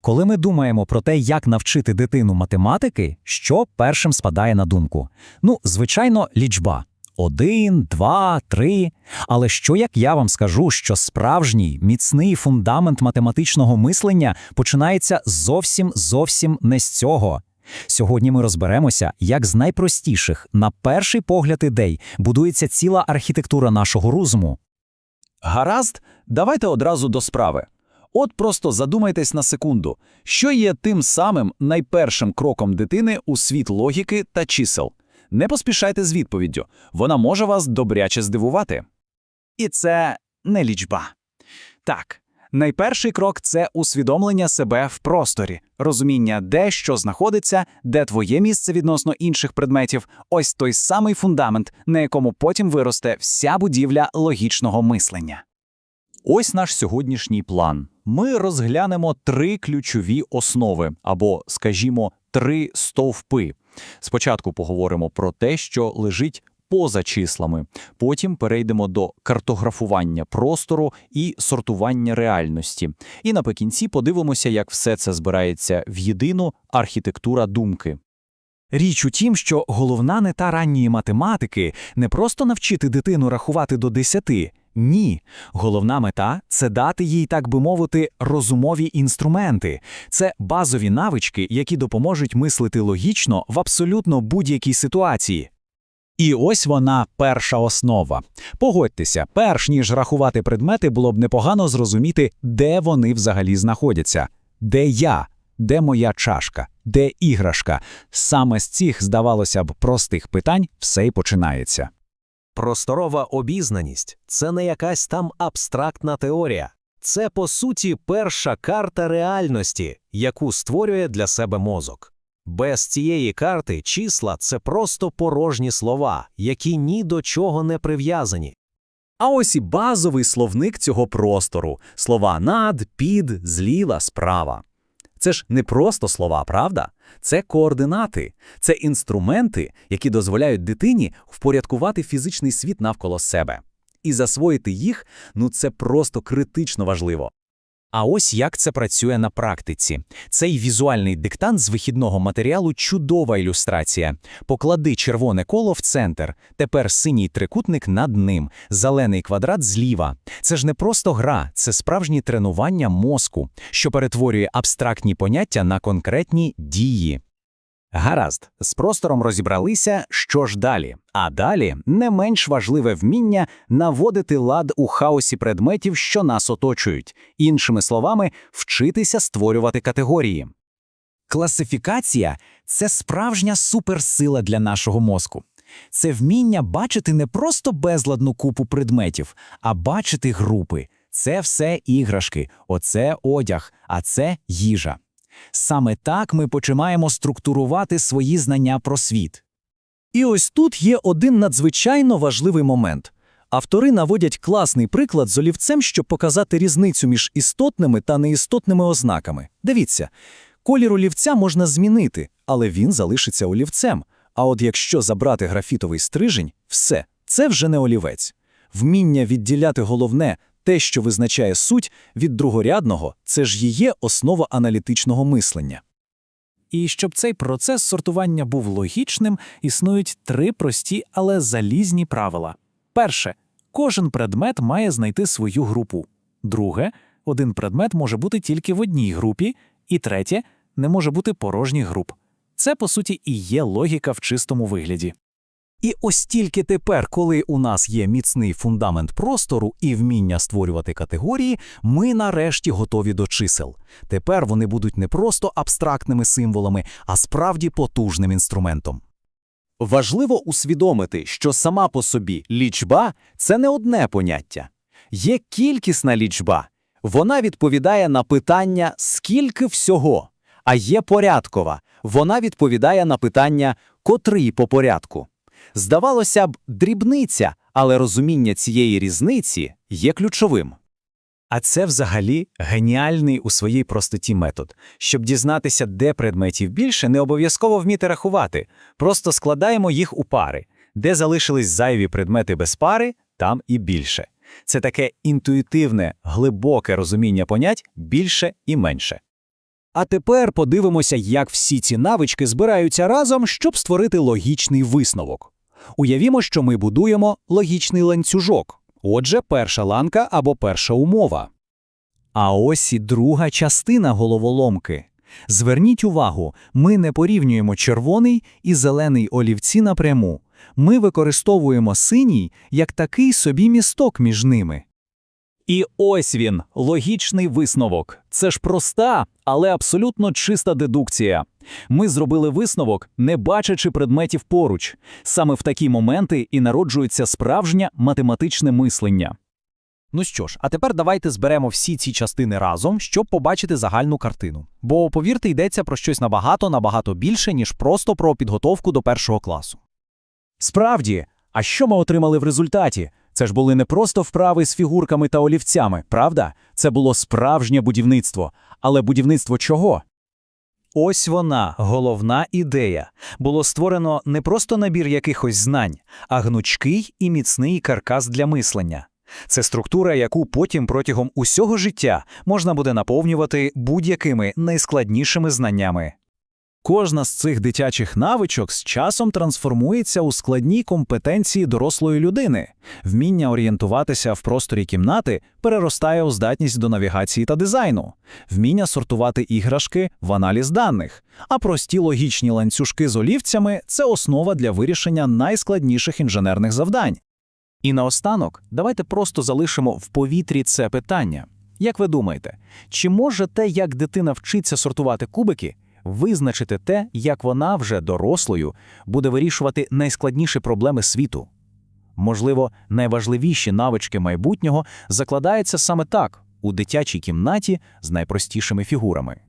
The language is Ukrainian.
Коли ми думаємо про те, як навчити дитину математики, що першим спадає на думку? Ну, звичайно, лічба. Один, два, три. Але що як я вам скажу, що справжній міцний фундамент математичного мислення починається зовсім зовсім не з цього. Сьогодні ми розберемося, як з найпростіших, на перший погляд ідей, будується ціла архітектура нашого розуму. Гаразд, давайте одразу до справи. От просто задумайтесь на секунду, що є тим самим найпершим кроком дитини у світ логіки та чисел. Не поспішайте з відповіддю, вона може вас добряче здивувати. І це не лічба. Так, найперший крок це усвідомлення себе в просторі, розуміння, де що знаходиться, де твоє місце відносно інших предметів, ось той самий фундамент, на якому потім виросте вся будівля логічного мислення. Ось наш сьогоднішній план. Ми розглянемо три ключові основи, або, скажімо, три стовпи. Спочатку поговоримо про те, що лежить поза числами, потім перейдемо до картографування простору і сортування реальності. І наприкінці подивимося, як все це збирається в єдину архітектура думки. Річ у тім, що головна мета ранньої математики не просто навчити дитину рахувати до десяти. Ні, головна мета це дати їй, так би мовити, розумові інструменти. Це базові навички, які допоможуть мислити логічно в абсолютно будь-якій ситуації. І ось вона перша основа. Погодьтеся, перш ніж рахувати предмети, було б непогано зрозуміти, де вони взагалі знаходяться. Де я? Де моя чашка? Де іграшка? Саме з цих, здавалося б, простих питань все й починається. Просторова обізнаність це не якась там абстрактна теорія. Це, по суті, перша карта реальності, яку створює для себе мозок. Без цієї карти числа це просто порожні слова, які ні до чого не прив'язані. А ось і базовий словник цього простору – слова над, під, зліва, справа. Це ж не просто слова, правда? Це координати, це інструменти, які дозволяють дитині впорядкувати фізичний світ навколо себе. І засвоїти їх – ну це просто критично важливо. А ось як це працює на практиці. Цей візуальний диктант з вихідного матеріалу чудова ілюстрація. Поклади червоне коло в центр, тепер синій трикутник над ним, зелений квадрат зліва. Це ж не просто гра, це справжнє тренування мозку, що перетворює абстрактні поняття на конкретні дії. Гаразд, з простором розібралися, що ж далі. А далі не менш важливе вміння наводити лад у хаосі предметів, що нас оточують, іншими словами, вчитися створювати категорії. Класифікація це справжня суперсила для нашого мозку. Це вміння бачити не просто безладну купу предметів, а бачити групи. Це все іграшки, оце одяг, а це їжа. Саме так ми починаємо структурувати свої знання про світ. І ось тут є один надзвичайно важливий момент. Автори наводять класний приклад з олівцем, щоб показати різницю між істотними та неістотними ознаками. Дивіться, колір олівця можна змінити, але він залишиться олівцем. А от якщо забрати графітовий стрижень, все, це вже не олівець. Вміння відділяти головне, те, що визначає суть, від другорядного – це ж і є основа аналітичного мислення. І щоб цей процес сортування був логічним, існують три прості, але залізні правила. Перше, кожен предмет має знайти свою групу. Друге, один предмет може бути тільки в одній групі. І третє, не може бути порожніх груп. Це, по суті, і є логіка в чистому вигляді. І ось тільки тепер, коли у нас є міцний фундамент простору і вміння створювати категорії, ми нарешті готові до чисел. Тепер вони будуть не просто абстрактними символами, а справді потужним інструментом. Важливо усвідомити, що сама по собі лічба це не одне поняття. Є кількісна лічба. Вона відповідає на питання скільки всього, а є порядкова. Вона відповідає на питання котрий по порядку. Здавалося б, дрібниця, але розуміння цієї різниці є ключовим. А це взагалі геніальний у своїй простоті метод. Щоб дізнатися, де предметів більше, не обов'язково вміти рахувати. Просто складаємо їх у пари. Де залишились зайві предмети без пари, там і більше. Це таке інтуїтивне, глибоке розуміння понять більше і менше. А тепер подивимося, як всі ці навички збираються разом, щоб створити логічний висновок. Уявімо, що ми будуємо логічний ланцюжок. Отже, перша ланка або перша умова. А ось і друга частина головоломки. Зверніть увагу, ми не порівнюємо червоний і зелений олівці напряму. Ми використовуємо синій як такий собі місток між ними. І ось він, логічний висновок. Це ж проста, але абсолютно чиста дедукція. Ми зробили висновок, не бачачи предметів поруч. Саме в такі моменти і народжується справжнє математичне мислення. Ну що ж, а тепер давайте зберемо всі ці частини разом, щоб побачити загальну картину. Бо, повірте, йдеться про щось набагато, набагато більше, ніж просто про підготовку до першого класу. Справді, а що ми отримали в результаті? Це ж були не просто вправи з фігурками та олівцями, правда? Це було справжнє будівництво. Але будівництво чого? Ось вона, головна ідея. Було створено не просто набір якихось знань, а гнучкий і міцний каркас для мислення. Це структура, яку потім протягом усього життя можна буде наповнювати будь-якими найскладнішими знаннями. Кожна з цих дитячих навичок з часом трансформується у складні компетенції дорослої людини. Вміння орієнтуватися в просторі кімнати переростає у здатність до навігації та дизайну, вміння сортувати іграшки в аналіз даних, а прості логічні ланцюжки з олівцями це основа для вирішення найскладніших інженерних завдань. І наостанок, давайте просто залишимо в повітрі це питання. Як ви думаєте, чи може те, як дитина вчиться сортувати кубики, визначити те, як вона вже дорослою буде вирішувати найскладніші проблеми світу? Можливо, найважливіші навички майбутнього закладаються саме так у дитячій кімнаті з найпростішими фігурами.